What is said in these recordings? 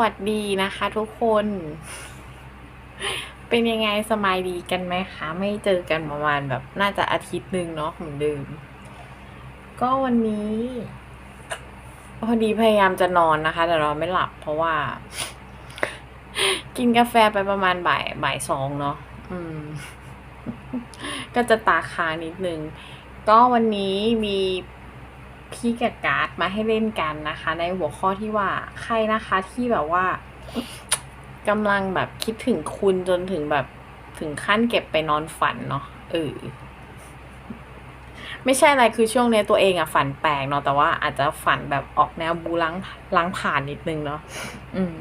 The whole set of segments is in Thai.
วัสดีนะคะทุกคน เป็นยังไงสบายดีกันไหมคะ ไม่เจอกันประมาณแบบน่าจะอาทิตย์หนึ่งเนาะเหมือนเดิม ก็วันนี้ พอดีพยายามจะนอนนะคะ แต่นอนไม่หลับเพราะว่า กินกาแฟไปประมาณบ่ายบ่ายสองเนาะอืม ก็จะตาค้างนิดนึง ก็วันนี้มี พี่กับการ์ดมาให้เล่นกันนะคะ ในหัวข้อที่ว่าใครนะคะที่แบบว่ากำลังแบบคิดถึงคุณจนถึงแบบถึงขั้นเก็บไปนอนฝันเนาะเออไม่ใช่อะไรคือช่วงเนี้ยตัวเองอะฝันแปลกเนาะแต่ว่าอาจจะฝันแบบออกแนวบูล้างล้างผ่านนิดนึงเนาะอืม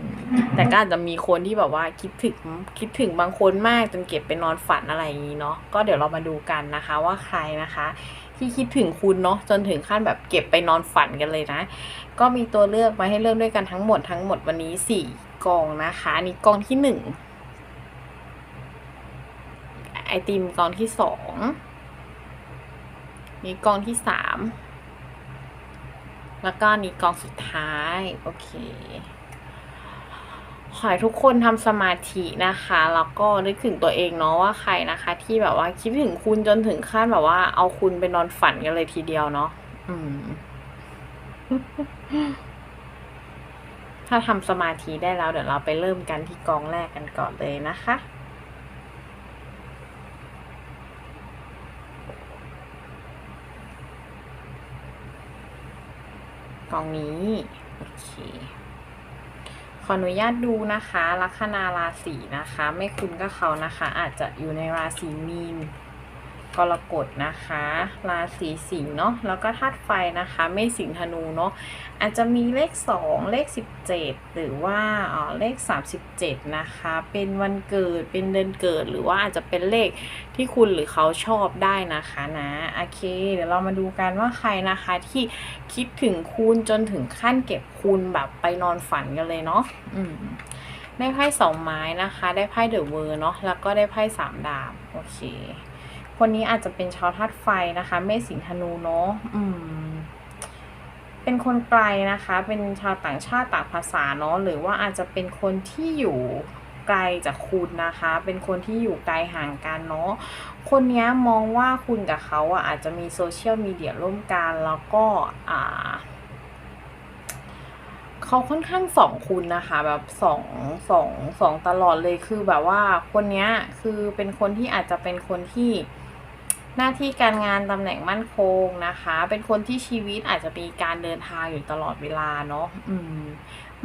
แต่ก็อาจจะมีคนที่แบบว่าคิดถึงคิดถึงบางคนมากจนเก็บไปนอนฝันอะไรอย่างนี้เนาะก็เดี๋ยวเรามาดูกันนะคะ ว่าใครนะคะ ที่คิดถึงคุณเนาะจนถึงขั้นแบบเก็บไปนอนฝันกันเลยนะ ก็มีตัวเลือกมาให้เลือกด้วยกันทั้งหมดทั้งหมดวันนี้สี่กองนะคะอันนี่กองที่หนึ่งไอติมกองที่สองนี่กองที่สามแล้วก็นี่กองสุดท้าย โอเค ขอให้ทุกคนทำสมาธินะคะ แล้วก็นึกถึงตัวเองเนาะว่าใครนะคะ ที่แบบว่าคิดถึงคุณจนถึงขั้นแบบว่า เอาคุณไปนอนฝันกันเลยทีเดียวเนาะอืม ถ้าทำสมาธิได้แล้ว เดี๋ยวเราไปเริ่มกันที่กองแรกกันก่อนเลยนะคะกองนี้ โอเค ออนุญาตดูนะคะ ลัคนาราศีนะคะ ไม่คุ้นก็เขานะคะ อาจจะอยู่ในราศีมีน กรกฎนะคะ ราศีสิงห์เนาะแล้วก็ธาตุไฟนะคะ ไม่สิงห์ธนูเนาะอาจจะมีเลข 2 เลข 17 หรือว่าอ๋อเลข 37 นะคะ เป็นวันเกิดเป็นเดือนเกิดหรือว่าอาจจะเป็นเลขที่คุณหรือเขาชอบได้นะคะนะโอเค เดี๋ยวเรามาดูกันว่าใครนะคะที่คิดถึงคุณจนถึงขั้นเก็บคุณแบบไปนอนฝันกันเลยเนาะอืมได้ไพ่สองไม้นะคะ ได้ไพ่เดอะเวอร์เนาะแล้วก็ได้ไพ่สามดาบโอเค คนนี้อาจจะเป็นชาวธาตุไฟนะคะ เมษสิงธนูเนาะอืม เป็นคนไกลนะคะ เป็นชาวต่างชาติต่างภาษาเนาะหรือว่าอาจจะเป็นคนที่อยู่ไกลจากคุณนะคะ เป็นคนที่อยู่ไกลห่างกันเนาะ คนนี้มองว่าคุณกับเขาอะอาจจะมีโซเชียลมีเดียร่วมกันแล้วก็อ่าเขาค่อนข้างส่องคุณนะคะ แบบส่องส่องส่องตลอดเลยคือแบบว่าคนนี้คือเป็นคนที่อาจจะเป็นคนที่ หน้าที่การงานตำแหน่งมั่นคงนะคะ เป็นคนที่ชีวิตอาจจะมีการเดินทางอยู่ตลอดเวลาเนาะอืม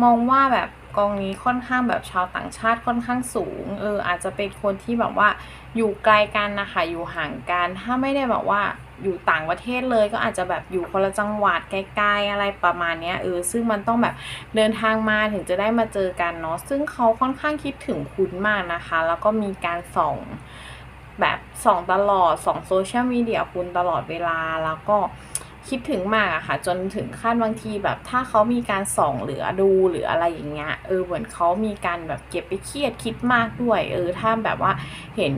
มองว่าแบบกองนี้ค่อนข้างแบบชาวต่างชาติค่อนข้างสูง เออ อาจจะเป็นคนที่แบบว่าอยู่ไกลกันนะคะ อยู่ห่างกัน ถ้าไม่ได้แบบว่าอยู่ต่างประเทศเลยก็อาจจะแบบอยู่คนละจังหวัดไกลๆอะไรประมาณเนี้ยเออซึ่งมันต้องแบบเดินทางมาถึงจะได้มาเจอกันเนาะซึ่งเขาค่อนข้างคิดถึงคุณมากนะคะ แล้วก็มีการส่อง แบบส่องตลอดส่องโซเชียลมีเดียคุณตลอดเวลาแล้วก็ คิดถึงมากอะค่ะ จนถึงขั้นบางทีแบบ ถ้าเขามีการส่องหรือดูหรืออะไรอย่างเงี้ยเออเหมือนเขามีการแบบเก็บไปเครียดคิดมากด้วย เออถ้าแบบว่าเห็น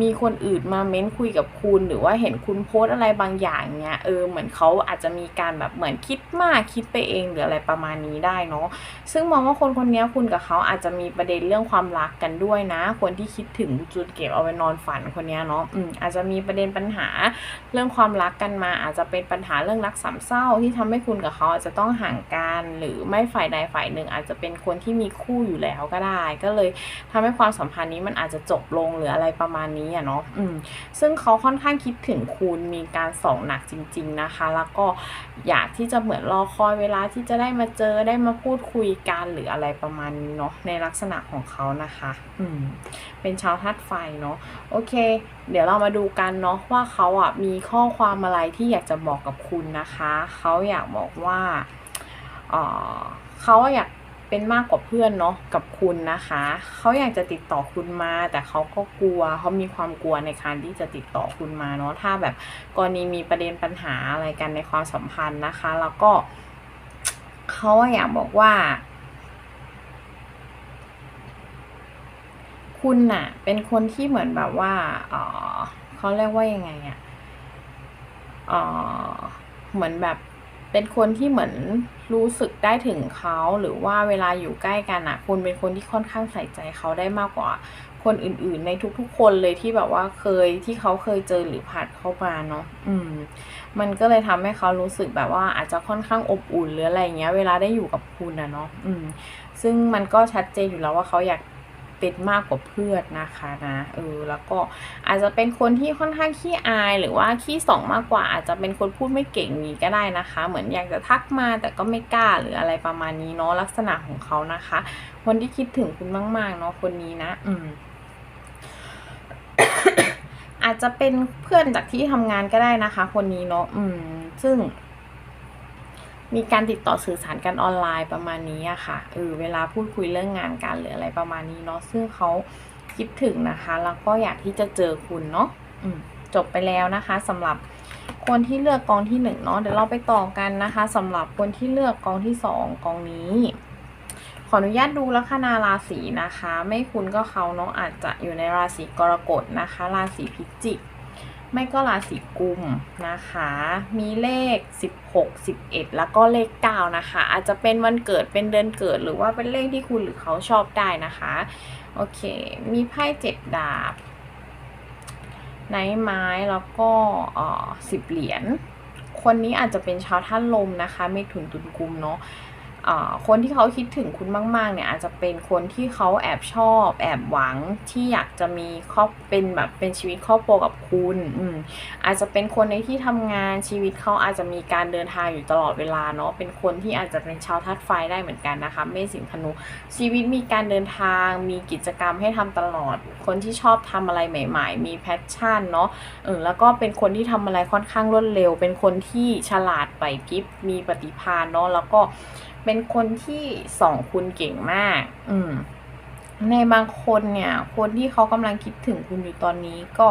มีคนอื่นมาเม้นคุยกับคุณ หรือว่าเห็นคุณโพสต์อะไรบางอย่างเงี้ยเออเหมือนเขาอาจจะมีการแบบเหมือนคิดมากคิดไปเองหรืออะไรประมาณนี้ได้เนาะซึ่งมองว่าคนคนนี้คุณกับเขาอาจจะมีประเด็นเรื่องความรักกันด้วยนะ คนที่คิดถึงจุดเก็บเอาไว้นอนฝันคนนี้เนาะอืมอาจจะมีประเด็นปัญหาเรื่องความรักกันมาอาจจะเป็นปัญหาเรื่องรักสามเศร้าที่ทำให้คุณกับเขาอาจจะต้องห่างกัน หรือไม่ฝ่ายใดฝ่ายหนึ่ง อาจจะเป็นคนที่มีคู่อยู่แล้วก็ได้ ก็เลยทำให้ความสัมพันธ์นี้มันอาจจะจบลงหรืออะไรประมาณนี้อะเนาะอืมซึ่งเขาค่อนข้างคิดถึงคุณมีการส่องหนักจริง ๆนะคะ แล้วก็อยากที่จะเหมือนรอคอยเวลาที่จะได้มาเจอได้มาพูดคุยกันหรืออะไรประมาณนี้เนาะในลักษณะของเขานะคะ อืมเป็นชาวธาตุไฟเนาะโอเค เดี๋ยวเรามาดูกันเนาะว่าเขาอะมีข้อความอะไรที่อยากจะบอกกับคุณนะคะ เขาอยากบอกว่าเขาอยากเป็นมากกว่าเพื่อนเนาะกับคุณนะคะ เขาอยากจะติดต่อคุณมา แต่เขาก็กลัวเขามีความกลัวในการที่จะติดต่อคุณมาเนาะถ้าแบบกรณีมีประเด็นปัญหาอะไรกันในความสัมพันธ์นะคะ แล้วก็เขาอยากบอกว่า คุณน่ะ เป็นคนที่เหมือนแบบว่าเออเขาเรียกว่ายังไงอะ่ะเออเหมือนแบบเป็นคนที่เหมือนรู้สึกได้ถึงเขาหรือว่าเวลาอยู่ใกล้กันอะคุณเป็นคนที่ค่อนข้างใส่ใจเขาได้มากกว่าคนอื่นๆ ในทุกๆ คนเลยที่แบบว่าเคยที่เขาเคยเจอหรือผ่านเข้ามาเนาะอืม มันก็เลยทำให้เขารู้สึกแบบว่าอาจจะค่อนข้างอบอุ่นหรืออะไรเงี้ย เวลาได้อยู่กับคุณนะเนาะอืม ซึ่งมันก็ชัดเจนอยู่แล้วว่าเขาอยาก เป็นมากกว่าเพื่อนนะคะนะเออแล้วก็อาจจะเป็นคนที่ค่อนข้างขี้อาย หรือว่าขี้สองมากกว่า อาจจะเป็นคนพูดไม่เก่งนี้ก็ได้นะคะ เหมือนอยากจะทักมาแต่ก็ไม่กล้าหรืออะไรประมาณนี้เนาะลักษณะของเขานะคะ คนที่คิดถึงคุณมาก ๆ เนาะคนนี้นะ อืมอาจจะเป็นเพื่อนจากที่ทำงานก็ได้นะคะ คนนี้เนาะอืม ซึ่ง มีการติดต่อสื่อสารกันออนไลน์ประมาณนี้อะค่ะเออเวลาพูดคุยเรื่องงานกันหรืออะไรประมาณนี้เนาะซึ่งเขาคิดถึงนะคะ แล้วก็อยากที่จะเจอคุณเนาะจบไปแล้วนะคะสำหรับคนที่เลือกกองที่หนึ่งเนาะเดี๋ยวเราไปต่อกันนะคะสำหรับคนที่เลือกกองที่สองกองนี้ขออนุญาตดูลัคนาราศีนะคะ ไม่คุณก็เขาเนาะอาจจะอยู่ในราศีกรกฎนะคะ ราศีพิจิก ไม่ก็ราศีกุมนะคะ มีเลข 16 11 แล้วก็เลข 9 นะคะ อาจจะเป็นวันเกิดเป็นเดือนเกิด หรือว่าเป็นเลขที่คุณหรือเขาชอบได้นะคะ โอเค มีไพ่เจ็ดดาบไนท์ไม้แล้วก็อ่อสิบเหรียญคนนี้อาจจะเป็นชาวท่านลมนะคะเมถุนตุลกุมเนาะ คนที่เขาคิดถึงคุณมาก ๆ เนี่ยอาจจะเป็นคนที่เขาแอบชอบ แอบหวังที่อยากจะมีครอบเป็นแบบเป็นชีวิตครอบครัวกับคุณอืมอาจจะเป็นคนในที่ทำงานชีวิตเขาอาจจะมีการเดินทางอยู่ตลอดเวลาเนาะเป็นคนที่อาจจะเป็นชาวธาตุไฟได้เหมือนกันนะคะเมษสิงห์ธนูชีวิตมีการเดินทาง มีกิจกรรมให้ทำตลอด คนที่ชอบทำอะไรใหม่ ๆ มีแพชชั่นเนาะเออแล้วก็เป็นคนที่ทำอะไรค่อนข้างรวดเร็ว เป็นคนที่ฉลาดไหวพริบมีปฏิภาณเนาะแล้วก็ เป็นคนที่ส่องคุณเก่งมาก อืม ในบางคนเนี่ย คนที่เขากำลังคิดถึงคุณอยู่ตอนนี้ ก็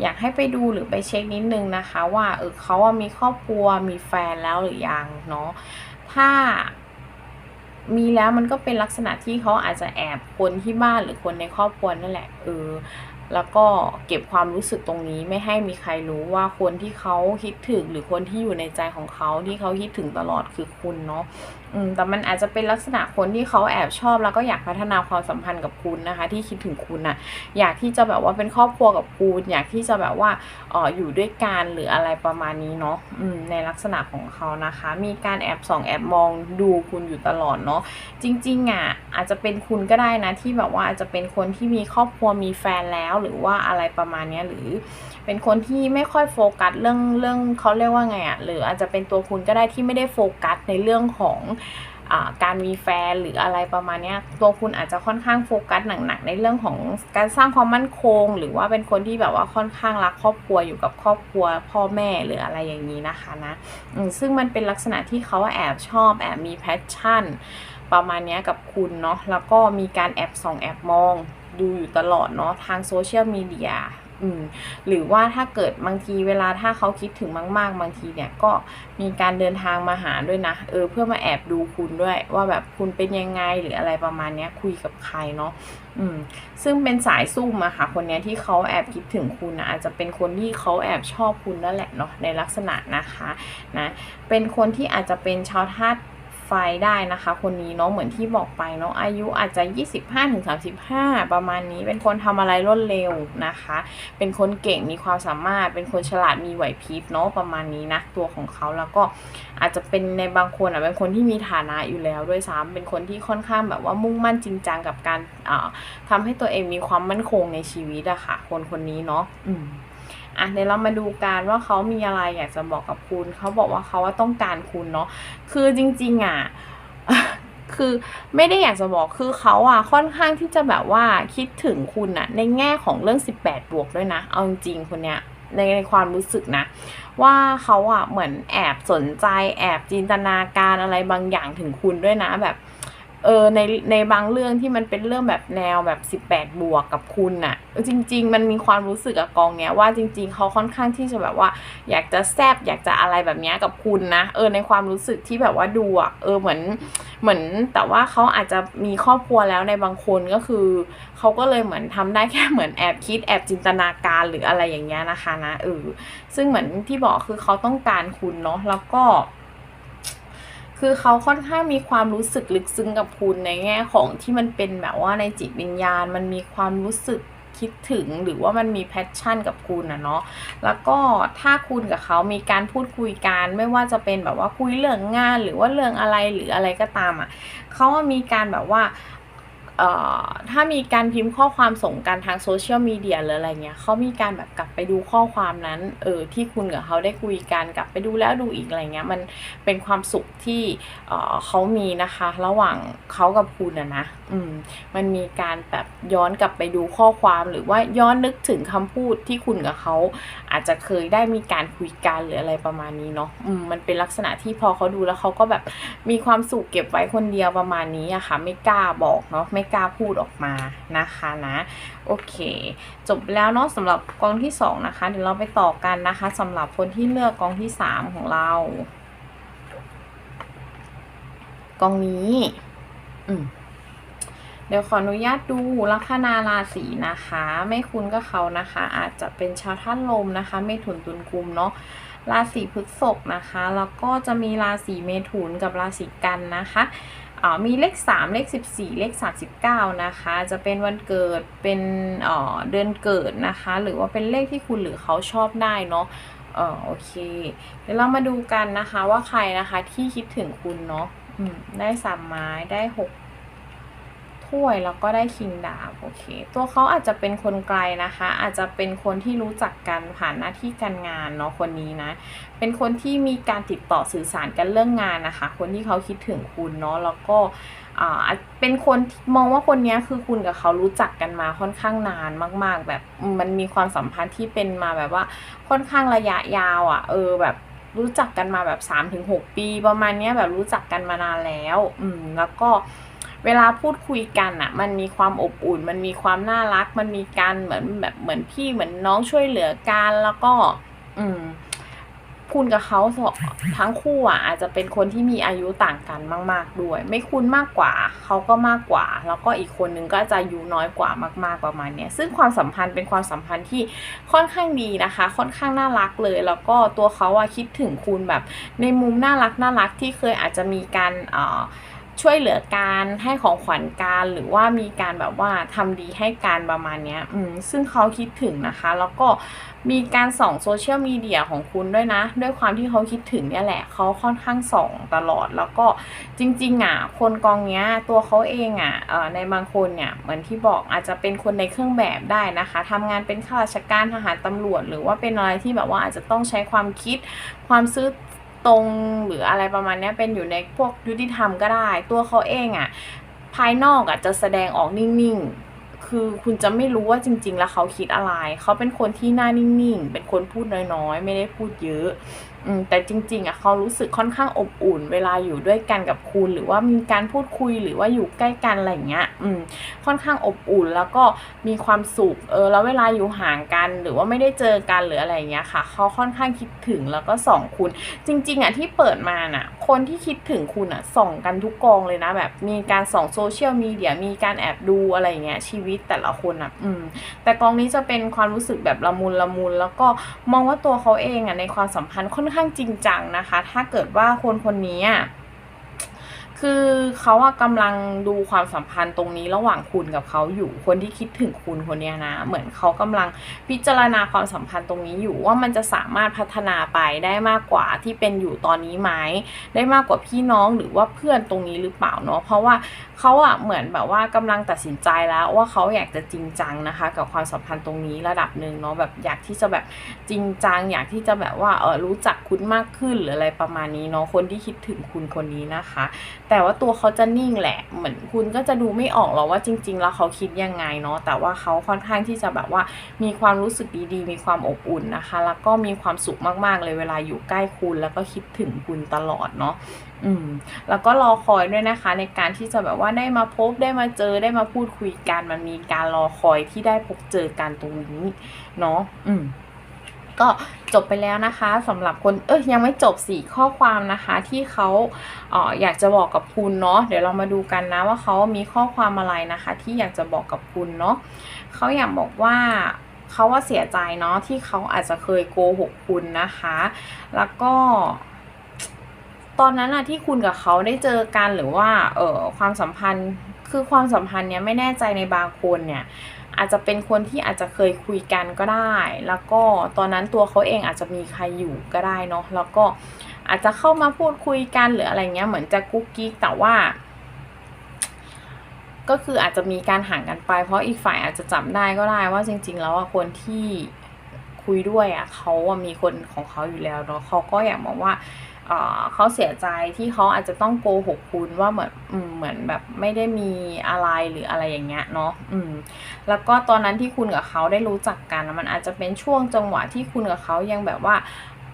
อยากให้ไปดูหรือไปเช็คนิดนึงนะคะ ว่าเออเขาอะมีครอบครัวมีแฟนแล้วหรือยังเนาะ ถ้ามีแล้วมันก็เป็นลักษณะที่เขาอาจจะแอบคนที่บ้านหรือคนในครอบครัวนั่นแหละเออ แล้วก็เก็บความรู้สึกตรงนี้ไม่ให้มีใครรู้ว่าคนที่เขาคิดถึงหรือคนที่อยู่ในใจของเขาที่เขาคิดถึงตลอดคือคุณเนาะอืมแต่มันอาจจะเป็นลักษณะคนที่เขาแอบชอบแล้วก็อยากพัฒนาความสัมพันธ์กับคุณนะคะ ที่คิดถึงคุณน่ะอยากที่จะแบบว่าเป็นครอบครัวกับคุณ อยากที่จะแบบว่าอออยู่ด้วยกันหรืออะไรประมาณนี้เนาะอืมในลักษณะของเขานะคะ มีการแอบส่องแอบมองดูคุณอยู่ตลอดเนาะจริงๆอะอาจจะเป็นคุณก็ได้นะที่แบบว่าอาจจะเป็นคนที่มีครอบครัวมีแฟนแล้วหรือว่าอะไรประมาณนี้หรือเป็นคนที่ไม่ค่อยโฟกัสเรื่องเรื่องเขาเรียกว่าไงอะ่ะหรืออาจจะเป็นตัวคุณก็ได้ที่ไม่ได้โฟกัสในเรื่องของการมีแฟนหรืออะไรประมาณนี้ตัวคุณอาจจะค่อนข้างโฟกัสหนักๆในเรื่องของการสร้างความมั่นคง หรือว่าเป็นคนที่แบบว่าค่อนข้างรักครอบครัวอยู่กับครอบครัวพ่อแม่หรืออะไรอย่างนี้นะคะนะซึ่งมันเป็นลักษณะที่เขาแอบชอบแอบมีแพชชั่น ประมาณนี้กับคุณเนาะแล้วก็มีการแอบส่องแอบมอง ดูอยู่ตลอดเนาะทางโซเชียลมีเดียหรือว่าถ้าเกิดบางทีเวลาถ้าเขาคิดถึงมาก ๆ บางทีเนี่ยก็มีการเดินทางมาหาด้วยนะ เออเพื่อมาแอบดูคุณด้วย ว่าแบบคุณเป็นยังไงหรืออะไรประมาณนี้คุยกับใครเนาะอืมซึ่งเป็นสายซุ่มอะค่ะ คนนี้ที่เขาแอบคิดถึงคุณนะอาจจะเป็นคนที่เขาแอบชอบคุณนั่นแหละเนาะในลักษณะนะคะนะเป็นคนที่อาจจะเป็นชาวธาตุ ไฟได้นะคะ คนนี้เนาะเหมือนที่บอกไปเนาะอายุอาจจะ 25-35 ประมาณนี้เป็นคนทำอะไรรวดเร็วนะคะ เป็นคนเก่งมีความสามารถ เป็นคนฉลาดมีไหวพริบเนาะประมาณนี้นะตัวของเขาแล้วก็อาจจะเป็นในบางคนอะเป็นคนที่มีฐานะอยู่แล้วด้วยซ้ำเป็นคนที่ค่อนข้างแบบว่ามุ่งมั่นจริงจังกับการอ่าทำให้ตัวเองมีความมั่นคงในชีวิตอะค่ะ คนคนนี้เนาะอืม อะเดี๋ยวเรามาดูกันว่าเขามีอะไรอยากจะบอกกับคุณ เขาบอกว่าเขาว่าต้องการคุณเนาะคือจริง ๆอะคือไม่ได้อยากจะบอกคือเขาอะค่อนข้างที่จะแบบว่าคิดถึงคุณอะในแง่ของเรื่อง 18 บวกด้วยนะ เอาจริงๆคนเนี้ยในในความรู้สึกนะ ว่าเขาอะเหมือนแอบสนใจแอบจินตนาการอะไรบางอย่างถึงคุณด้วยนะแบบ เออในในบางเรื่องที่มันเป็นเรื่องแบบแนวแบบ18บวกกับคุณน่ะ จริง ๆ มันมีความรู้สึกกับกองเนี้ยว่าจริง ๆเขาค่อนข้างที่จะแบบว่า อยากจะแซบอยากจะอะไรแบบเนี้ยกับคุณนะเออในความรู้สึกที่แบบว่าดูอะเออเหมือนเหมือนแต่ว่าเขาอาจจะมีครอบครัวแล้วในบางคนก็คือเขาก็เลยเหมือนทำได้แค่เหมือนแอบคิดแอบจินตนาการหรืออะไรอย่างเงี้ยนะคะนะเออซึ่งเหมือนที่บอกคือเขาต้องการคุณเนาะแล้วก็ คือเขาค่อนข้างมีความรู้สึกลึกซึ้งกับคุณในแง่ของที่มันเป็นแบบว่าในจิตวิญญาณ มันมีความรู้สึกคิดถึงหรือว่ามันมีแพชชั่นกับคุณนะเนาะ แล้วก็ถ้าคุณกับเขามีการพูดคุยกันไม่ว่าจะเป็นแบบว่าคุยเรื่องงานหรือว่าเรื่องอะไรหรืออะไรก็ตามอะเขาว่ามีการแบบว่า ถ้ามีการพิมพ์ข้อความส่งกันทางโซเชียลมีเดียหรืออะไรเงี้ยเขามีการแบบกลับไปดูข้อความนั้นเออที่คุณกับเขาได้คุยกันกลับไปดูแล้วดูอีกอะไรเงี้ยมันเป็นความสุขที่เเขามีนะคะ ระหว่างเขากับคุณอะนะ มมันมีการแบบย้อนกลับไปดูข้อความหรือว่าย้อนนึกถึงคำพูดที่คุณกับเขาอาจจะเคยได้มีการคุยกันหรืออะไรประมาณนี้เนาะอืมมันเป็นลักษณะที่พอเขาดูแล้วเขาก็แบบมีความสุขเก็บไว้คนเดียวประมาณนี้อะค่ะ ไม่กล้าบอกเนาะไม่กล้าพูดออกมานะคะนะ โอเค จบแล้วเนาะสำหรับกองที่สองนะคะเดี๋ยวเราไปต่อกันนะคะสำหรับคนที่เลือกกองที่สามของเรากองนี้ อืม เดี๋ยวขออนุญาตดูลัคนาราศีนะคะ ไม่คุ้นก็เขานะคะ อาจจะเป็นชาวท่านลมนะคะ เมถุนตุลกุมเนาะราศีพฤษภนะคะ แล้วก็จะมีราศีเมถุนกับราศีกันนะคะอ่ามีเลข 3 เลข 14 เลข 39 นะคะ จะเป็นวันเกิดเป็นเอ่อเดือนเกิดนะคะ หรือว่าเป็นเลขที่คุณหรือเขาชอบได้เนาะเออโอเค เดี๋ยวเรามาดูกันนะคะว่าใครนะคะที่คิดถึงคุณเนาะได้สามไม้ได้หก ถ้วยแล้วก็ได้คิงดาบโอเค ตัวเขาอาจจะเป็นคนไกลนะคะ อาจจะเป็นคนที่รู้จักกันผ่านหน้าที่การงานเนาะคนนี้นะ เป็นคนที่มีการติดต่อสื่อสารกันเรื่องงานนะคะ คนที่เขาคิดถึงคุณเนาะแล้วก็อ่าเป็นคนมองว่าคนนี้คือคุณกับเขารู้จักกันมาค่อนข้างนานมาก ๆ แบบมันมีความสัมพันธ์ที่เป็นมาแบบว่าค่อนข้างระยะยาวอะ่ะ เออแบบรู้จักกันมาแบบ3-6 ปี ประมาณนี้แบบรู้จักกันมานานแล้ว อืมแล้วก็ เวลาพูดคุยกันอะมันมีความอบอุ่น มันมีความน่ารัก มันมีการเหมือนแบบเหมือนพี่เหมือนน้องช่วยเหลือกันแล้วก็ อืมคุณกับเขาทั้งคู่อะอาจจะเป็นคนที่มีอายุต่างกันมาก ๆ ด้วย ไม่คุณมากกว่าเขาก็มากกว่า แล้วก็อีกคนนึงก็จะอายุน้อยกว่ามาก ๆประมาณเนี้ยซึ่งความสัมพันธ์เป็นความสัมพันธ์ที่ค่อนข้างดีนะคะ ค่อนข้างน่ารักเลย แล้วก็ตัวเขาอะคิดถึงคุณแบบ ในมุมน่ารักน่ารักที่เคยอาจจะมีการเอ่อ ช่วยเหลือการให้ของขวัญการหรือว่ามีการแบบว่าทำดีให้การประมาณเนี้ยอืมซึ่งเขาคิดถึงนะคะ แล้วก็มีการส่องโซเชียลมีเดียของคุณด้วยนะ ด้วยความที่เขาคิดถึงเนี่ยแหละเขาค่อนข้างส่องตลอดแล้วก็จริงๆอะคนกองเนี้ยตัวเขาเองอะเอ่อในบางคนเนี่ยเหมือนที่บอกอาจจะเป็นคนในเครื่องแบบได้นะคะทำงานเป็นข้าราชการทหารตำรวจ หรือว่าเป็นอะไรที่แบบว่าอาจจะต้องใช้ความคิดความซื่อ ตรงหรืออะไรประมาณนี้เป็นอยู่ในพวกยุติธรรมก็ได้ ตัวเขาเองอะ่ะภายนอกอะ่ะจะแสดงออกนิ่งๆ คือคุณจะไม่รู้ว่าจริง ๆ แล้วเขาคิดอะไร เขาเป็นคนที่หน้านิ่งๆ เป็นคนพูดน้อยๆ ไม่ได้พูดเยอะ แต่จริงๆอะเขารู้สึกค่อนข้างอบอุ่น เวลาอยู่ด้วยกันกับคุณ หรือว่ามีการพูดคุยหรือว่าอยู่ใกล้กันอะไรเงี้ยอืมค่อนข้างอบอุ่นแล้วก็มีความสุขเออแล้วเวลาอยู่ห่างกัน หรือว่าไม่ได้เจอกันหรืออะไรเงี้ยค่ะเขาค่อนข้างคิดถึงแล้วก็ส่องคุณ จริง ๆอะที่เปิดมาน่ะ คนที่คิดถึงคุณอะส่องกันทุกกองเลยนะแบบมีการส่องโซเชียลมีเดียมีการแอบดูอะไรเงี้ยชีวิตแต่ละคนอะอืมแต่กองนี้จะเป็นความรู้สึกแบบละมุนละมุนแล้วก็มองว่าตัวเขาเองอะในความสัมพันธ์ค่อนข้างจริงจังนะคะ ถ้าเกิดว่าคนคนนี้อะคือเขาอะกำลังดูความสัมพันธ์ตรงนี้ระหว่างคุณกับเขาอยู่คนที่คิดถึงคุณคนนี้นะ เหมือนเขากำลังพิจารณาความสัมพันธ์ตรงนี้อยู่ ว่ามันจะสามารถพัฒนาไปได้มากกว่าที่เป็นอยู่ตอนนี้ไหมได้มากกว่าพี่น้องหรือว่าเพื่อนตรงนี้หรือเปล่าเนาะเพราะว่า เขาอะเหมือนแบบว่ากำลังตัดสินใจแล้วว่าเขาอยากจะจริงจังนะคะ กับความสัมพันธ์ตรงนี้ระดับหนึ่งเนาะแบบอยากที่จะแบบจริงจัง อยากที่จะแบบว่าเออรู้จักคุณมากขึ้นหรืออะไรประมาณนี้เนาะคนที่คิดถึงคุณคนนี้นะคะ แต่ว่าตัวเขาจะนิ่งแหละเหมือนคุณก็จะดูไม่ออกหรอกว่าจริง ๆ แล้วเขาคิดยังไงเนาะแต่ว่าเขาค่อนข้างที่จะแบบว่ามีความรู้สึกดีๆ มีความอบอุ่นนะคะ แล้วก็มีความสุขมากๆเลยเวลาอยู่ใกล้คุณแล้วก็คิดถึงคุณตลอดเนาะ อืมแล้วก็รอคอยด้วยนะคะ ในการที่จะแบบว่าได้มาพบได้มาเจอได้มาพูดคุยกันมันมีการรอคอยที่ได้พบเจอกันตรงนี้เนาะอืมก็จบไปแล้วนะคะสำหรับคนเอ้ยยังไม่จบสี่ข้อความนะคะ ที่เขาเอ่ออยากจะบอกกับคุณเนาะเดี๋ยวเรามาดูกันนะว่าเขามีข้อความอะไรนะคะ ที่อยากจะบอกกับคุณเนาะเขาอยากบอกว่าเขาว่าเสียใจเนาะที่เขาอาจจะเคยโกหกคุณนะคะ แล้วก็ ตอนนั้นอะที่คุณกับเขาได้เจอกันหรือว่าเออความสัมพันธ์คือความสัมพันธ์เนี้ยไม่แน่ใจในบางคนเนี่ยอาจจะเป็นคนที่อาจจะเคยคุยกันก็ได้ แล้วก็ตอนนั้นตัวเขาเองอาจจะมีใครอยู่ก็ได้เนาะแล้วก็อาจจะเข้ามาพูดคุยกันหรืออะไรเงี้ยเหมือนจะกุ๊กกิ๊กแต่ว่า ก็คืออาจจะมีการห่างกันไป เพราะอีกฝ่ายอาจจะจำได้ก็ได้ว่าจริง ๆ แล้วอะคนที่คุยด้วยอะเขามีคนของเขาอยู่แล้วเนาะเขาก็อยากบอกว่าเขาเสียใจที่เขาอาจจะต้องโกหกคุณว่าเหมือนเหมือนแบบไม่ได้มีอะไรหรืออะไรอย่างเงี้ยเนาะอืม แล้วก็ตอนนั้นที่คุณกับเขาได้รู้จักกัน มันอาจจะเป็นช่วงจังหวะที่คุณกับเขายังแบบว่า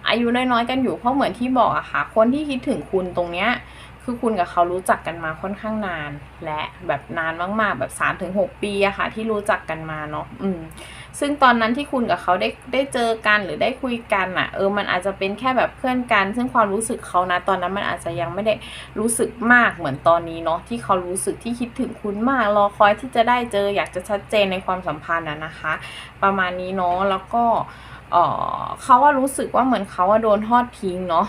อายุน้อยๆกันอยู่เพราะเหมือนที่บอกอะค่ะ คนที่คิดถึงคุณตรงเนี้ยคือคุณกับเขารู้จักกันมาค่อนข้างนาน และแบบนานมากๆ แบบ3าถึงหปีอะค่ะ ที่รู้จักกันมาเนาะอืม ซึ่งตอนนั้นที่คุณกับเขาได้ได้เจอกันหรือได้คุยกันอะเออมันอาจจะเป็นแค่แบบเพื่อนกัน ซึ่งความรู้สึกเขานะตอนนั้นมันอาจจะยังไม่ได้รู้สึกมากเหมือนตอนนี้เนาะที่เขารู้สึกที่คิดถึงคุณมากรอคอยที่จะได้เจออยากจะชัดเจนในความสัมพันธ์อะนะคะ ประมาณนี้เนาะแล้วก็เออเขาว่ารู้สึกว่าเหมือนเขาว่าโดนทอดทิ้งเนาะ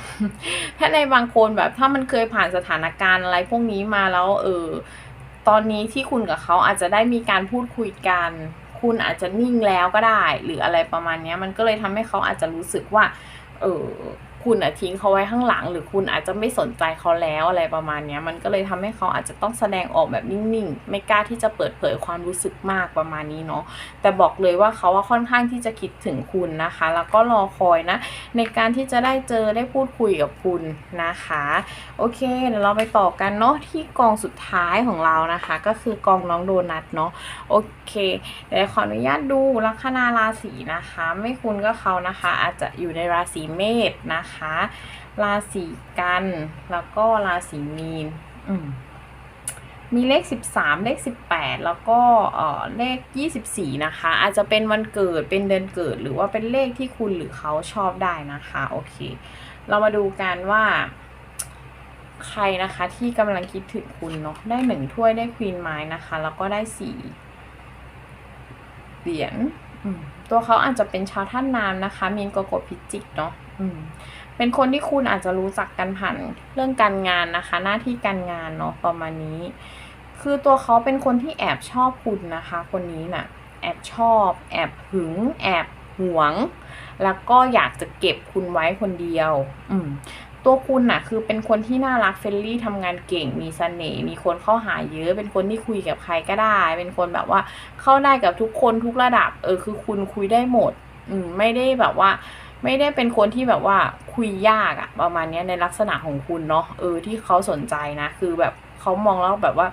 ถ้าในบางคนแบบถ้ามันเคยผ่านสถานการณ์อะไรพวกนี้มาแล้วเออตอนนี้ที่คุณกับเขาอาจจะได้มีการพูดคุยกัน คุณอาจจะนิ่งแล้วก็ได้ หรืออะไรประมาณนี้มันก็เลยทำให้เขาอาจจะรู้สึกว่า เออ คุณอะทิ้งเขาไว้ข้างหลัง หรือคุณอาจจะไม่สนใจเขาแล้วอะไรประมาณนี้มันก็เลยทำให้เขาอาจจะต้องแสดงออกแบบนิ่งๆ ไม่กล้าที่จะเปิดเผยความรู้สึกมากประมาณนี้เนาะแต่บอกเลยว่าเขาว่าค่อนข้างที่จะคิดถึงคุณนะคะ แล้วก็รอคอยนะ ในการที่จะได้เจอได้พูดคุยกับคุณนะคะ โอเคเดี๋ยวเราไปต่อกันเนาะที่กองสุดท้ายของเรานะคะ ก็คือกองน้องโดนัทเนาะโอเคเดี๋ยวขออนุญาตดูลัคนาราศีนะคะ ไม่คุณก็เขานะคะ อาจจะอยู่ในราศีเมษนะคะราศีกัน แล้วก็ราศีมีนมมีเลข 13 เลข 18 แล้วก็เอ่อเลข 24 นะคะ อาจจะเป็นวันเกิดเป็นเดือนเกิด หรือว่าเป็นเลขที่คุณหรือเขาชอบได้นะคะโอเค เรามาดูกันว่า ใครนะคะที่กำลังคิดถึงคุณเนาะได้หนึ่งถ้วยได้ควีนไม้นะคะ แล้วก็ได้สี่เหรียญ ตัวเขาอาจจะเป็นชาวท่านน้ำนะคะ มีนโกโกพิจิกเนาะเป็นคนที่คุณอาจจะรู้จักกันผ่านเรื่องการงานนะคะ หน้าที่การงานเนาะประมาณนี้ คือตัวเขาเป็นคนที่แอบชอบคุณนะคะ คนนี้น่ะ แอบชอบ แอบหึง แอบหวง แล้วก็อยากจะเก็บคุณไว้คนเดียว อืม ตัวคุณน่ะ คือเป็นคนที่น่ารักเฟรนลี่ทำงานเก่งมีเสน่ห์มีคนเข้าหาเยอะ เป็นคนที่คุยกับใครก็ได้ เป็นคนแบบว่าเข้าได้กับทุกคนทุกระดับ เออคือคุณคุยได้หมด อืมไม่ได้แบบว่า ไม่ได้เป็นคนที่แบบว่าคุยยากอะประมาณนี้ในลักษณะของคุณเนาะเออที่เขาสนใจนะ คือแบบเขามองแล้วแบบว่า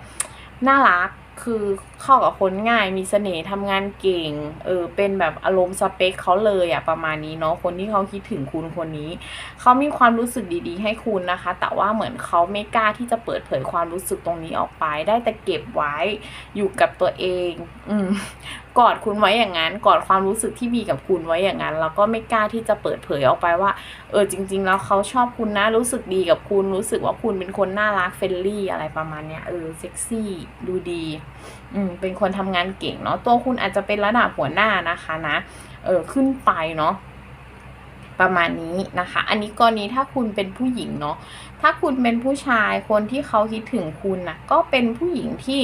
น่ารักคือเข้ากับคนง่ายมีเสน่ห์ทำงานเก่ง เออเป็นแบบอารมณ์สเปคเขาเลยอะประมาณนี้เนาะคนที่เขาคิดถึงคุณคนนี้ เขามีความรู้สึกดีๆ ให้คุณนะคะ แต่ว่าเหมือนเขาไม่กล้าที่จะเปิดเผยความรู้สึกตรงนี้ออกไป ได้แต่เก็บไว้อยู่กับตัวเอง อืมกอดคุณไว้อย่างนั้นกอดความรู้สึกที่มีกับคุณไว้อย่างนั้นแล้วก็ไม่กล้าที่จะเปิดเผยออกไปว่า เออจริง ๆ แล้วเขาชอบคุณนะรู้สึกดีกับคุณรู้สึกว่าคุณเป็นคนน่ารักเฟรนลี่อะไรประมาณเนี้ยเออเซ็กซี่ดูดีอืมเป็นคนทำงานเก่งเนาะตัวคุณอาจจะเป็นระดับหัวหน้านะคะนะเออขึ้นไปเนาะประมาณนี้นะคะ อันนี้กรณีถ้าคุณเป็นผู้หญิงเนาะ ถ้าคุณเป็นผู้ชายคนที่เขาคิดถึงคุณนะก็เป็นผู้หญิงที่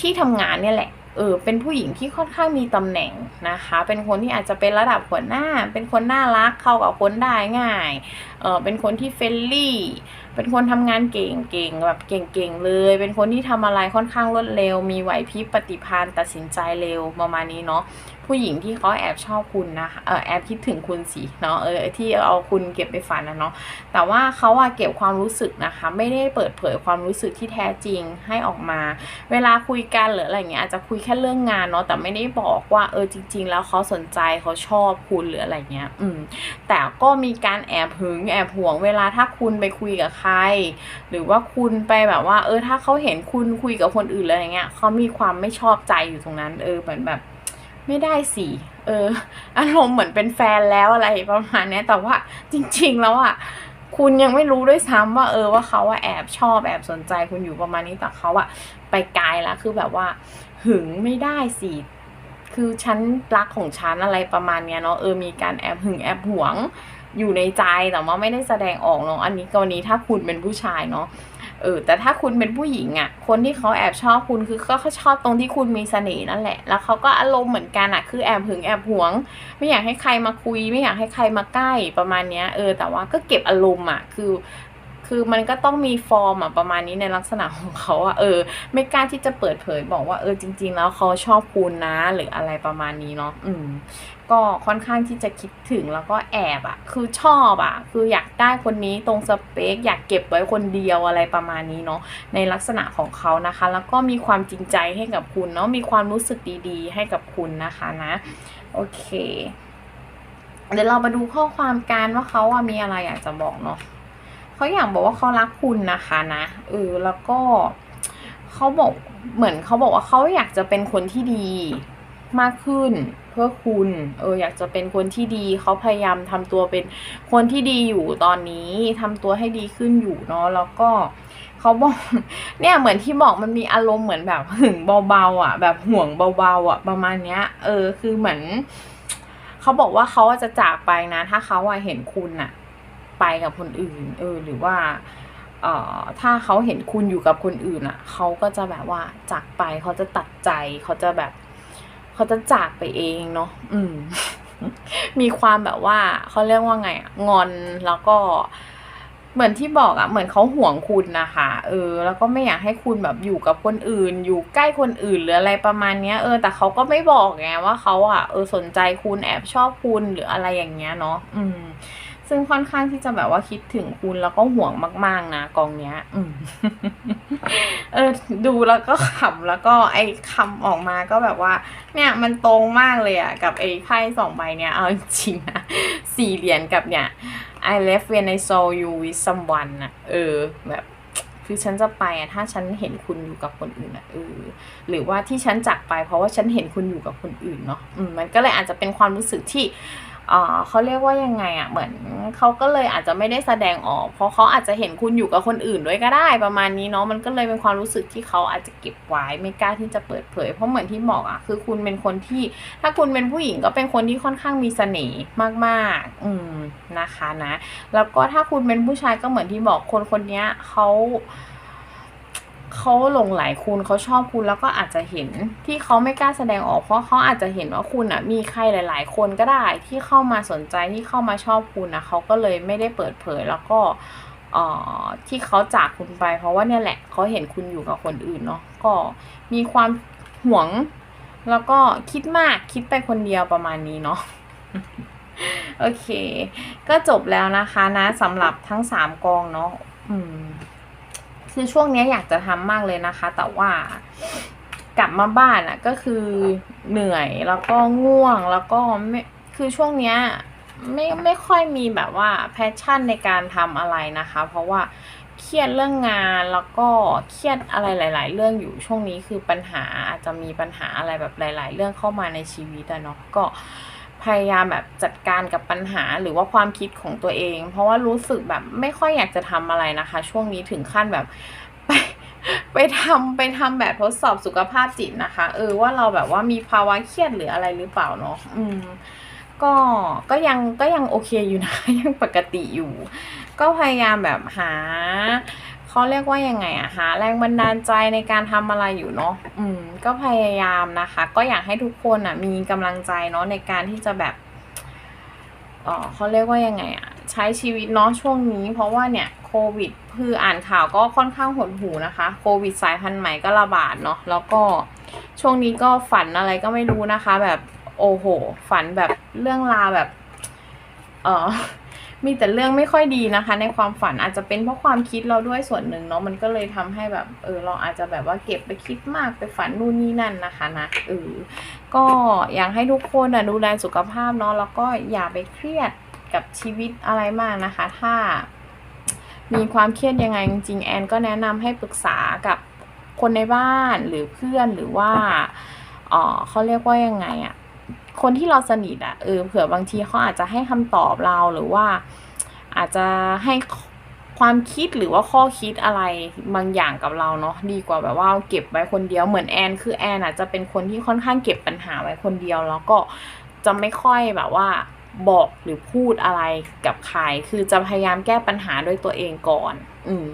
ที่ทำงานเนี่ยแหละ เออ เป็นผู้หญิงที่ค่อนข้างมีตำแหน่งนะคะ เป็นคนที่อาจจะเป็นระดับหัวหน้า เป็นคนน่ารักเข้ากับคนได้ง่าย เออเป็นคนที่เฟรนลี่ เป็นคนทำงานเก่งๆแบบเก่งๆเลย เป็นคนที่ทำอะไรค่อนข้างรวดเร็ว มีไหวพริบปฏิภาณตัดสินใจเร็วประมาณนี้เนาะผู้หญิงที่เขาแอบชอบคุณนะคะเออแอบคิดถึงคุณสิเนาะเออที่เอาคุณเก็บไปฝันนะเนาะแต่ว่าเขาอะเก็บความรู้สึกนะคะ ไม่ได้เปิดเผยความรู้สึกที่แท้จริงให้ออกมา เวลาคุยกันหรืออะไรเงี้ยอาจจะคุยแค่เรื่องงานเนาะแต่ไม่ได้บอกว่าเออจริง ๆ แล้วเขาสนใจเขาชอบคุณหรืออะไรเงี้ย อืมแต่ก็มีการแอบหึงแอบห่วง เวลาถ้าคุณไปคุยกับใคร หรือว่าคุณไปแบบว่า เออถ้าเขาเห็นคุณคุยกับคนอื่นอะไรเงี้ยเขามีความไม่ชอบใจอยู่ตรงนั้น เออเหมือนแบบไม่ได้สิเอออารมณ์เหมือนเป็นแฟนแล้วอะไรประมาณนี้แต่ว่าจริง ๆ แล้วอะคุณยังไม่รู้ด้วยซ้ำว่าเออว่าเขาว่าแอบชอบแอบสนใจคุณอยู่ประมาณนี้แต่เขาอะไปไกลแล้วคือแบบว่าหึงไม่ได้สิคือฉันรักของฉันอะไรประมาณเนี้ยเนาะเออมีการแอบหึงแอบหวง อยู่ในใจแต่ว่าไม่ได้แสดงออกเนาะอันนี้กรณีถ้าคุณเป็นผู้ชายเนาะเออแต่ถ้าคุณเป็นผู้หญิงอะ่ะ คนที่เขาแอบชอบคุณคือก็เขาชอบตรงที่คุณมีเสน่ห์นั่นแหละ แล้วเขาก็อารมณ์เหมือนกันอะ่ะ คือแอบหึงแอบหวง ไม่อยากให้ใครมาคุย ไม่อยากให้ใครมาใกล้ประมาณเนี้ยเออแต่ว่าก็เก็บอารมณ์อะคือคือมันก็ต้องมีฟอร์มอะประมาณนี้ในลักษณะของเขาอะเออ ไม่กล้าที่จะเปิดเผยบอกว่าเออจริง ๆ แล้วเขาชอบคุณนะหรืออะไรประมาณนี้เนาะอืม ก็ค่อนข้างที่จะคิดถึงแล้วก็แอบอะคือชอบอะคืออยากได้คนนี้ตรงสเปค อยากเก็บไว้คนเดียวอะไรประมาณนี้เนาะในลักษณะของเขานะคะ แล้วก็มีความจริงใจให้กับคุณเนาะมีความรู้สึกดีๆ ให้กับคุณนะคะนะโอเค เดี๋ยวเรามาดูข้อความการว่าเขาอะมีอะไรอยากจะบอกเนาะเขาอยากบอกว่าเขารักคุณนะคะนะเออแล้วก็เขาบอกเหมือนเขาบอกว่าเขาอยากจะเป็นคนที่ดี มากขึ้นเพื่อคุณเอออยากจะเป็นคนที่ดีเขาพยายามทำตัวเป็นคนที่ดีอยู่ตอนนี้ทำตัวให้ดีขึ้นอยู่เนาะแล้วก็เขาบอกเนี่ยเหมือนที่บอกมันมีอารมณ์เหมือนแบบหึงเบาๆอะ แบบห่วงเบาๆอะ ประมาณเนี้ย เออคือเหมือนเขาบอกว่าเขาจะจากไปนะ ถ้าเขาอะเห็นคุณอะไปกับคนอื่น เออ หรือว่าเอ่อถ้าเขาเห็นคุณอยู่กับคนอื่นอะเขาก็จะแบบว่าจากไปเขาจะตัดใจเขาจะแบบ เขาจะจากไปเองเนาะอืม มีความแบบว่าเขาเรียกว่าไงอะงอนแล้วก็เหมือนที่บอกอะเหมือนเขาห่วงคุณนะคะเออ แล้วก็ไม่อยากให้คุณแบบอยู่กับคนอื่น อยู่ใกล้คนอื่นหรืออะไรประมาณเนี้ย เออ แต่เขาก็ไม่บอกไงว่าเขาอะเออสนใจคุณแอบชอบคุณหรืออะไรอย่างเงี้ยเนาะอืม ซึ่งค่อนข้างที่จะแบบว่าคิดถึงคุณแล้วก็ห่วงมาก ๆ นะกองเนี้ยอืมเออ ดูแล้วก็ขำแล้วก็ไอ้คำออกมาก็แบบว่า เนี่ยมันตรงมากเลยอะกับไอ้ไพ่สองใบเนี่ย เอาจริงๆนะสี่เหรียญกับเนี่ย I left when I saw you with someone นะเออ แบบคือฉันจะไปอะถ้าฉันเห็นคุณอยู่กับคนอื่นอะเออหรือว่าที่ฉันจากไป เพราะว่าฉันเห็นคุณอยู่กับคนอื่นเนาะอืมมันก็เลยอาจจะเป็นความรู้สึกที่ เขาเรียกว่ายังไงอะเหมือนเขาก็เลยอาจจะไม่ได้แสดงออก เพราะเขาอาจจะเห็นคุณอยู่กับคนอื่นด้วยก็ได้ประมาณนี้เนาะมันก็เลยเป็นความรู้สึกที่เขาอาจจะเก็บไว้ไม่กล้าที่จะเปิดเผย เพราะเหมือนที่บอกอะคือคุณเป็นคนที่ ถ้าคุณเป็นผู้หญิงก็เป็นคนที่ค่อนข้างมีเสน่ห์มากๆ อืมนะคะนะ แล้วก็ถ้าคุณเป็นผู้ชายก็เหมือนที่บอกคนคนนี้เขา เขาหลงไหลคุณเขาชอบคุณแล้วก็อาจจะเห็นที่เขาไม่กล้าแสดงออก เพราะเขาอาจจะเห็นว่าคุณอะมีใครหลาย ๆ คนก็ได้ที่เข้ามาสนใจที่เข้ามาชอบคุณนะเขาก็เลยไม่ได้เปิดเผยแล้วก็เอ่อที่เขาจากคุณไป เพราะว่าเนี่ยแหละเขาเห็นคุณอยู่กับคนอื่นเนาะก็มีความหวง แล้วก็คิดมากคิดไปคนเดียวประมาณนี้เนาะโอเค ก็จบแล้วนะคะนะสำหรับทั้งสามกองเนาะอืม คือช่วงนี้อยากจะทำมากเลยนะคะ แต่ว่ากลับมาบ้านอะ่ะ ก็คือเหนื่อยแล้วก็ง่วงแล้วก็ไม่คือช่วงเนี้ยไม่ไม่ค่อยมีแบบว่าแพชชั่นในการทำอะไรนะคะ เพราะว่าเครียดเรื่องงานแล้วก็เครียดอะไรหลาย ๆ เรื่องอยู่ช่วงนี้คือปัญหาอาจจะมีปัญหาอะไรแบบหลาย ๆ เรื่องเข้ามาในชีวิตอะเนาะก็ พยายามแบบจัดการกับปัญหาหรือว่าความคิดของตัวเอง เพราะว่ารู้สึกแบบไม่ค่อยอยากจะทำอะไรนะคะ ช่วงนี้ถึงขั้นแบบไปไปทำไปทำแบบทดสอบสุขภาพจิตนะคะ เออว่าเราแบบว่ามีภาวะเครียดหรืออะไรหรือเปล่าเนาะอืมก็ก็ยังก็ยังโอเคอยู่นะยังปกติอยู่ ก็พยายามแบบหา เขาเรียกว่ายังไงอะหาแรงบันดาลใจในการทำอะไรอยู่เนาะอืม ก็พยายามนะคะ ก็อยากให้ทุกคนอะมีกำลังใจเนาะในการที่จะแบบเออเขาเรียกว่ายังไงอะใช้ชีวิตเนาะช่วงนี้ เพราะว่าเนี่ยโควิดคืออ่านข่าวก็ค่อนข้างหดหูนะคะโควิดสายพันธุ์ใหม่ก็ระบาดเนาะแล้วก็ช่วงนี้ก็ฝันอะไรก็ไม่รู้นะคะ แบบโอ้โห ฝันแบบเรื่องราวแบบ เออ มีแต่เรื่องไม่ค่อยดีนะคะ ในความฝันอาจจะเป็นเพราะความคิดเราด้วยส่วนหนึ่งเนาะมันก็เลยทำให้แบบเออเราอาจจะแบบว่าเก็บไปคิดมากไปฝันนู่นนี่นั่นนะคะนะเออก็อยากให้ทุกคนนะดูแลสุขภาพเนาะแล้วก็อย่าไปเครียดกับชีวิตอะไรมากนะคะ ถ้า มีความเครียดยังไงจริงแอนก็แนะนำให้ปรึกษากับคนในบ้านหรือเพื่อนหรือว่าเออเขาเรียกว่ายังไงอะ คนที่เราสนิทอะเออเผื่อบางทีเขาอาจจะให้คำตอบเราหรือว่า อาจจะให้ความคิดหรือว่าข้อคิดอะไรบางอย่างกับเราเนาะดีกว่าแบบว่าเก็บไว้คนเดียวเหมือนแอนคือแอนอาจจะเป็นคนที่ค่อนข้างเก็บปัญหาไว้คนเดียว แล้วก็จะไม่ค่อยแบบว่า บอกหรือพูดอะไรกับใคร คือจะพยายามแก้ปัญหาด้วยตัวเองก่อน อืม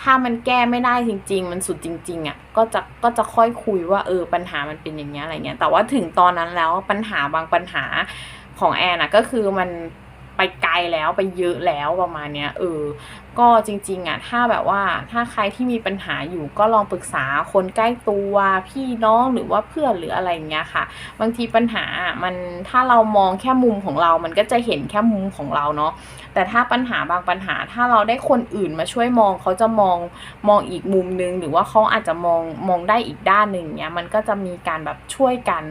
ถ้ามันแก้ไม่ได้จริง ๆ มันสุดจริง ๆอะ่ะ ก็จะก็จะค่อยคุยว่าเออปัญหามันเป็นอย่างเงี้ยอะไรเงี้ย แต่ว่าถึงตอนนั้นแล้วปัญหาบางปัญหาของแอนอะก็คือมันไปไกลแล้วไปเยอะแล้วประมาณเนี้ยเออ ก็จริงๆอะ่ะถ้าแบบว่าถ้าใครที่มีปัญหาอยู่ก็ลองปรึกษาคนใกล้ตัวพี่น้องหรือว่าเพื่อนหรืออะไรเงี้ยค่ะ บางทีปัญหามันถ้าเรามองแค่มุมของเรา มันก็จะเห็นแค่มุมของเราเนาะแต่ถ้าปัญหาบางปัญหาถ้าเราได้คนอื่นมาช่วยมองเขาจะมองมองอีกมุมนึง หรือว่าเขาอาจจะมองมองได้อีกด้านหนึ่งเนี้ยมันก็จะมีการแบบช่วยกัน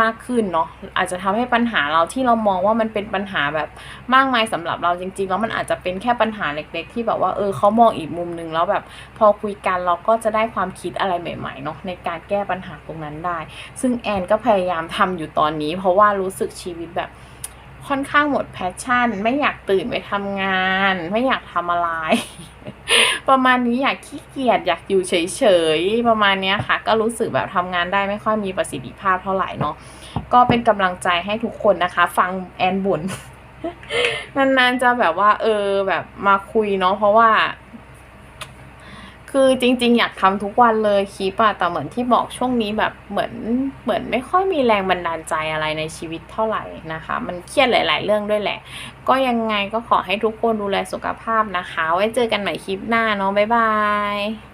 มากขึ้นเนาะอาจจะทำให้ปัญหาเราที่เรามองว่ามันเป็นปัญหาแบบมากมายสำหรับเราจริงๆแล้วมันอาจจะเป็นแค่ปัญหาเล็ก ๆ ที่แบบว่าเออเขามองอีกมุมนึงแล้วแบบพอคุยกันเราก็จะได้ความคิดอะไรใหม่ๆเนาะในการแก้ปัญหาตรงนั้นได้ ซึ่งแอนก็พยายามทำอยู่ตอนนี้ เพราะว่ารู้สึกชีวิตแบบค่อนข้างหมดแพชชั่น ไม่อยากตื่นไปทำงาน ไม่อยากทำอะไร ประมาณนี้อยากขี้เกียจอยากอยู่เฉยๆ ประมาณนี้ค่ะ ก็รู้สึกแบบทำงานได้ไม่ค่อยมีประสิทธิภาพเท่าไหร่เนาะก็เป็นกำลังใจให้ทุกคนนะคะ ฟังแอนบ่น นานๆจะแบบว่า เออ แบบมาคุยเนาะเพราะว่า คือจริง ๆ อยากทำทุกวันเลยคลิปอะแต่เหมือนที่บอกช่วงนี้แบบเหมือนเหมือนไม่ค่อยมีแรงบันดาลใจอะไรในชีวิตเท่าไหร่นะคะ มันเครียดหลาย ๆ เรื่องด้วยแหละ ก็ยังไงก็ขอให้ทุกคนดูแลสุขภาพนะคะ ไว้เจอกันใหม่คลิปหน้าเนาะบ๊ายบาย